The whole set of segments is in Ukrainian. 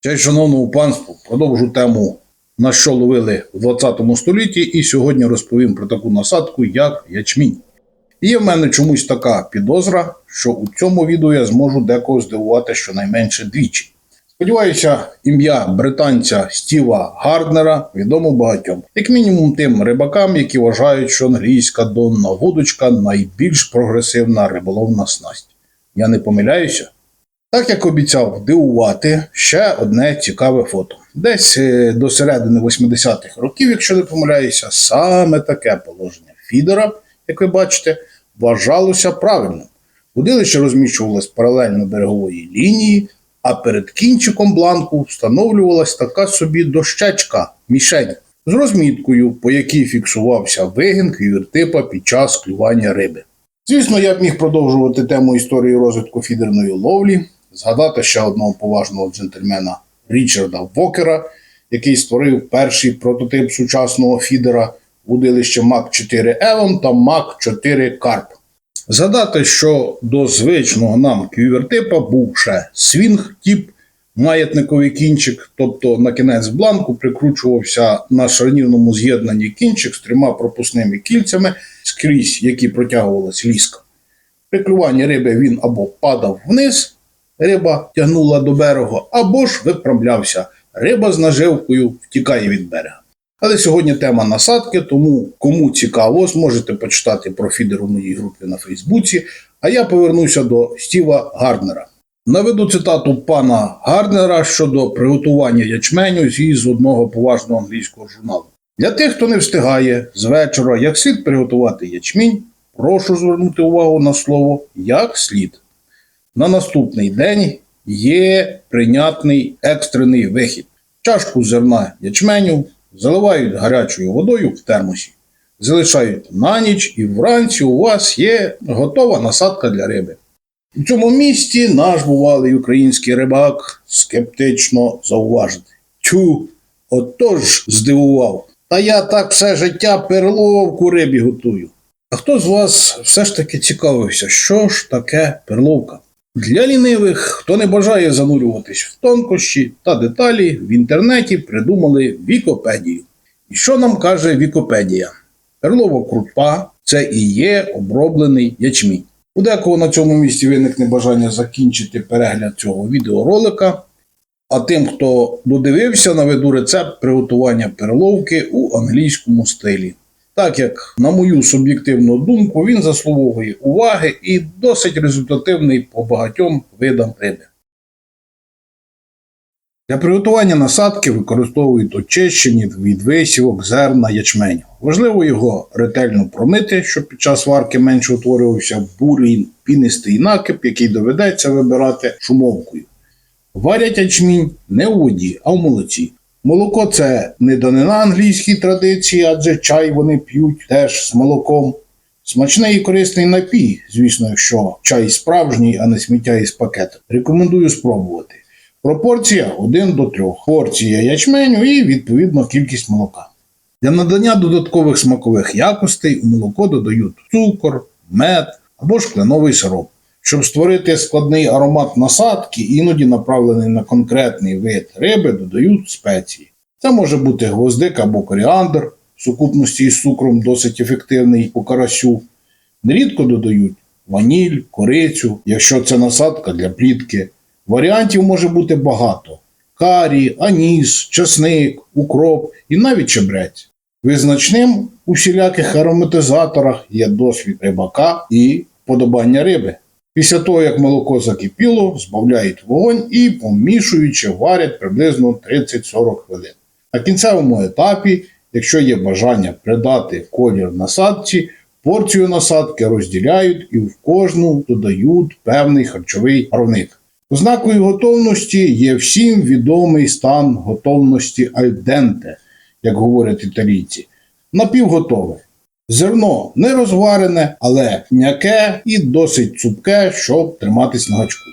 Честь шановному панству, продовжу тему, на що ловили в 20 столітті, і сьогодні розповім про таку насадку, як ячмінь. І є в мене чомусь така підозра, що у цьому відео я зможу декого здивувати щонайменше двічі. Сподіваюся, ім'я британця Стіва Гарднера відомо багатьом, як мінімум тим рибакам, які вважають, що англійська донна вудочка найбільш прогресивна риболовна снасть. Я не помиляюся. Так як обіцяв дивувати, ще одне цікаве фото. Десь е, до середини 80-х років, якщо не помиляюся, саме таке положення фідера, як ви бачите, вважалося правильним. Удилище розміщувалось паралельно берегової лінії, а перед кінчиком бланку встановлювалась така собі дощечка мішень з розміткою, по якій фіксувався вигін квівертипа під час клювання риби. Звісно, я б міг продовжувати тему історії розвитку фідерної ловлі, згадати ще одного поважного джентльмена Річарда Вокера, який створив перший прототип сучасного фідера удилище Мак 4 Евон та Мак 4 Карп. Згадати, що до звичного нам квівертипа був ще свінг тип, маятниковий кінчик, тобто на кінець бланку прикручувався на шарнірному з'єднанні кінчик з трьома пропускними кільцями, скрізь які протягувалась ліска. При клюванні риби він або падав вниз, риба тягнула до берега, або ж виправлявся. Риба з наживкою втікає від берега. Але сьогодні тема насадки, тому кому цікаво, зможете почитати про фідер у моїй групі на Фейсбуці. А я повернуся до Стіва Гарднера. Наведу цитату пана Гарднера щодо приготування ячменю з одного поважного англійського журналу. Для тих, хто не встигає з вечора як слід приготувати ячмінь, прошу звернути увагу на слово як слід. На наступний день є прийнятний екстрений вихід. Чашку зерна ячменю заливають гарячою водою в термосі, залишають на ніч, і вранці у вас є готова насадка для риби. У цьому місті наш бувалий український рибак скептично зауважити. Тю, отож здивував. Та я так все життя перловку рибі готую. А хто з вас все ж таки цікавився, що ж таке перловка? Для лінивих, хто не бажає занурюватись в тонкощі та деталі, в інтернеті придумали Вікопедію. І що нам каже Вікопедія? Перлова крупа це і є оброблений ячмінь. У декого на цьому місці виникне бажання закінчити перегляд цього відеоролика. А тим, хто додивився, наведу рецепт приготування перловки у англійському стилі. Так як, на мою суб'єктивну думку, він заслуговує уваги і досить результативний по багатьом видам риби. Для приготування насадки використовують очищені від висівок зерна ячменю. Важливо його ретельно промити, щоб під час варки менше утворювався бурий пінистий накип, який доведеться вибирати шумовкою. Варять ячмінь не у воді, а в молоці. Молоко це не данина англійській традиції, адже чай вони п'ють теж з молоком. Смачний і корисний напій, звісно, якщо чай справжній, а не сміття із пакета. Рекомендую спробувати. Пропорція 1 до 3. Порція ячменю і відповідно кількість молока. Для надання додаткових смакових якостей у молоко додають цукор, мед або ж кленовий сироп. Щоб створити складний аромат насадки, іноді направлений на конкретний вид риби, додають спеції. Це може бути гвоздик або коріандр, в сукупності із цукром досить ефективний по карасю. Нерідко додають ваніль, корицю, якщо це насадка для плітки. Варіантів може бути багато: карі, аніс, часник, укроп і навіть чебрець. Визначним у всіляких ароматизаторах є досвід рибака і вподобання риби. Після того, як молоко закипіло, збавляють вогонь і, помішуючи, варять приблизно 30-40 хвилин. На кінцевому етапі, якщо є бажання придати колір насадці, порцію насадки розділяють і в кожну додають певний харчовий барвник. Ознакою готовності є всім відомий стан готовності альденте, як говорять італійці, напівготове. Зерно не розварене, але м'яке і досить цупке, щоб триматись на гачку.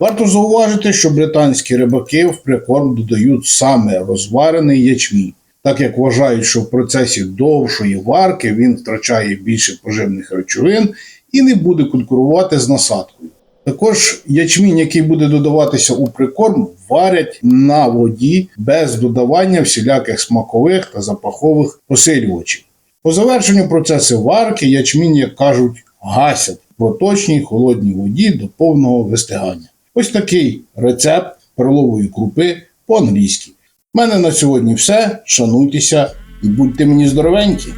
Варто зауважити, що британські рибаки в прикорм додають саме розварений ячмінь, так як вважають, що в процесі довшої варки він втрачає більше поживних речовин і не буде конкурувати з насадкою. Також ячмінь, який буде додаватися у прикорм, варять на воді без додавання всіляких смакових та запахових посилювачів. По завершенню процесу варки ячмінь, як кажуть, гасять в проточній холодній воді до повного вистигання. Ось такий рецепт перлової крупи по-англійськи. У мене на сьогодні все. Шануйтеся і будьте мені здоровенькі!